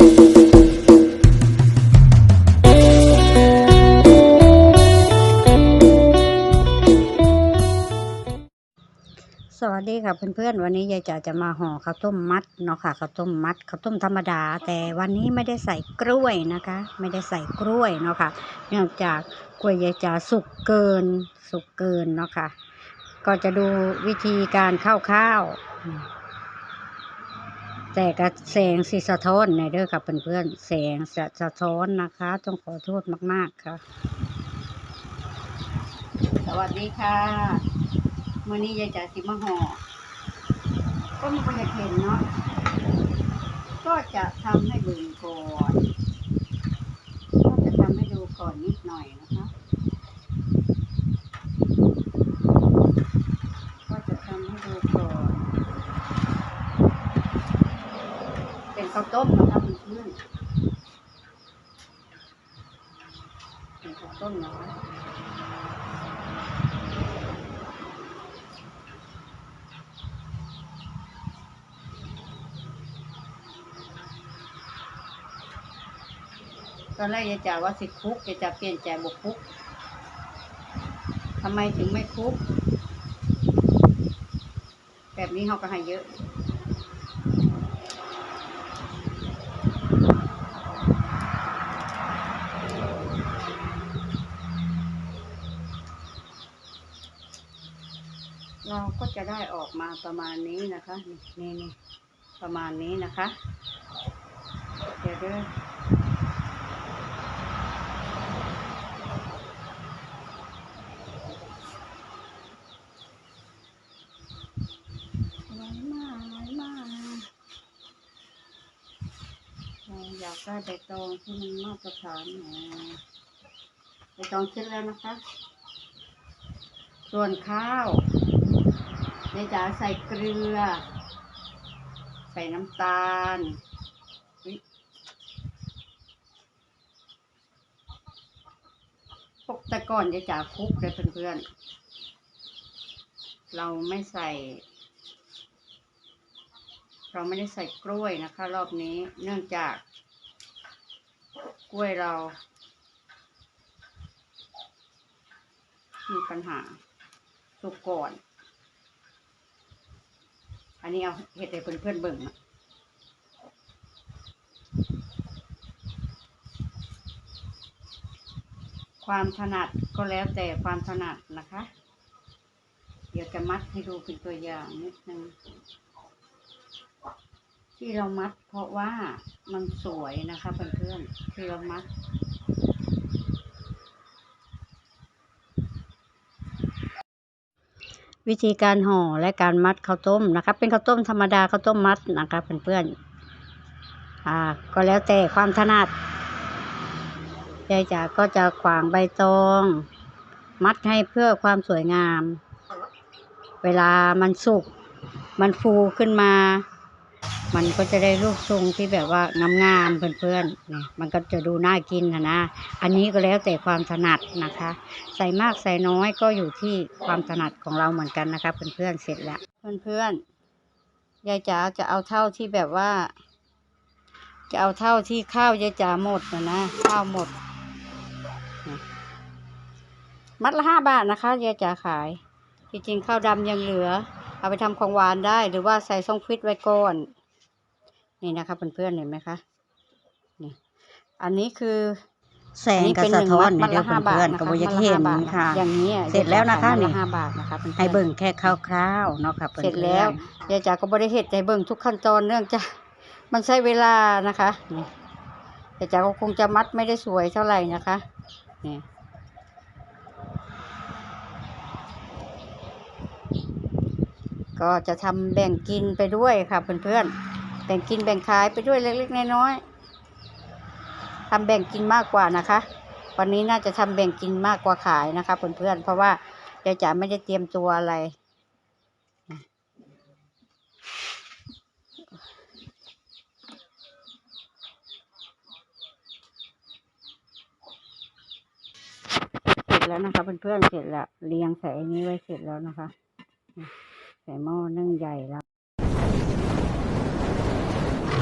สวัสดีค่ะเพื่อนๆวันนี้ยายจ๋าจะมาห่อข้าวต้มมัดเนาะค่ะข้าวต้มมัดข้าวต้มธรรมดา แต่วันนี้ไม่ได้ใส่กล้วยนะคะ ไม่ได้ใส่กล้วยเนาะค่ะ เนื่องจากกล้วยยายจ๋าสุกเกิน สุกเกินเนาะค่ะ ก็จะดูวิธีการข้าวข้าวๆ แต่กระแสงสีสะท้อนในเด้อค่ะเพื่อนๆแสงสะสะท้อนนะคะ ต้องขอโทษมากๆค่ะ สวัสดีค่ะเมื่อนี้ยายจ๋าสิมห่อก็ไมันก็อยากเห็นเนาะก็จะทำให้เบิ่งก่อน ก็จะทำให้ดูก่อนนิดหน่อยนะคะ ก็จะทำให้ดูก่อน เป็น ข้าวต้มนะคะเพื่อนข้าวต้มนะคะตอนแรกยายจ๋าว่าสิคุกยายจ๋าเปลี่ยนใจบกคุกทำไมถึงไม่คุก แบบนี้เขาก็ให้เยอะ เราก็จะได้ออกมาประมาณนี้นะคะนี่นี่ประมาณนี้นะคะเดี๋ยวด้อไหวมาไหวมาเราอยากได้ใบตองที่มันมาตรฐานหน่อยใบตองขึ้นแล้วนะคะ ส่วนข้าว ในจ๋าใส่เกลือ ใส่น้ำตาลอุ๊ยพวกแต่ก่อนยายจ๋าคลุกเลยเพื่อนๆ เราไม่ใส่ เราไม่ได้ใส่กล้วยนะคะ รอบนี้เนื่องจาก กล้วยเรา มีปัญหาสุกก่อน อันนี้เอาเห็ดให้เพื่อนๆเบิ่งความถนัดก็แล้วแต่ความถนัดนะคะ เดี๋ยวจะมัดให้ดูเป็นตัวอย่างนิดนึงที่เรามัดเพราะว่ามันสวยนะคะเพื่อนๆที่เรามัด วิธีการห่อและการมัดข้าวต้มนะคะเป็นข้าวต้มธรรมดาข้าวต้มมัดนะคะเพื่อนๆอ่า ก็แล้วแต่ความถนัดยายจ๋าก็จะขวางใบตอง มัดให้เพื่อความสวยงาม เวลามันสุก มันฟูขึ้นมา มันก็จะได้รูปทรงที่แบบว่างามๆเพื่อนๆนี่มันก็จะดูน่ากินนะนะ อันนี้ก็แล้วแต่ความถนัดนะคะ ใส่มากใส่น้อยก็อยู่ที่ความถนัดของเราเหมือนกันนะคะเพื่อนๆเสร็จแล้วเพื่อนๆยายจ๋าจะเอาเท่าที่แบบว่า จะเอาเท่าที่ข้าวยายจ๋าหมดนะนะข้าวหมด มัดละห้าบาทนะคะยายจ๋าขาย จริงๆข้าวดำยังเหลือ เอาไปทำของหวานได้ หรือว่าใส่ช่องฟิตไว้ก่อน นี่นะคะเพื่อนๆเห็นไหมคะนี่อันนี้คือแสงกับสะท้อนมัเนี่ยดเดี๋ยวละห้าบาทเพื่อนนะๆก็คะบ่อยากมัดละเห็ห้านบาทค่ะอย่างนี้อะเสร็จแล้วนะคะมัดนี่ละห้าบาทนะคะเพื่อนๆให้เบิ่งแค่คร่าวๆเนาะค่ะเพื่อนๆเสร็จแล้วยายจ๋าก็บริเหตุใจเบิ่งทุกขั้นตอนเนื่องจากมันใช้เวลานะคะนี่ยายจ๋าก็คงจะมัดไม่ได้สวยเท่าไหร่นะคะนี่ก็จะทำแบ่งกินไปด้วยค่ะเพื่อนๆแบ่งกินแบ่งขายไปด้วยเล็กๆน้อยๆทำแบ่งกินมากกว่านะคะ วันนี้น่าจะทำแบ่งกินมากกว่าขายนะคะเพื่อนๆเพราะว่ายายจ๋าไม่ได้เตรียมตัวอะไรเสร็จแล้วนะคะเพื่อนๆเสร็จแล้วเรียงใส่อันนี้ไว้เสร็จแล้วนะคะ ใส่หม้อนึ่งใหญ่แล้ว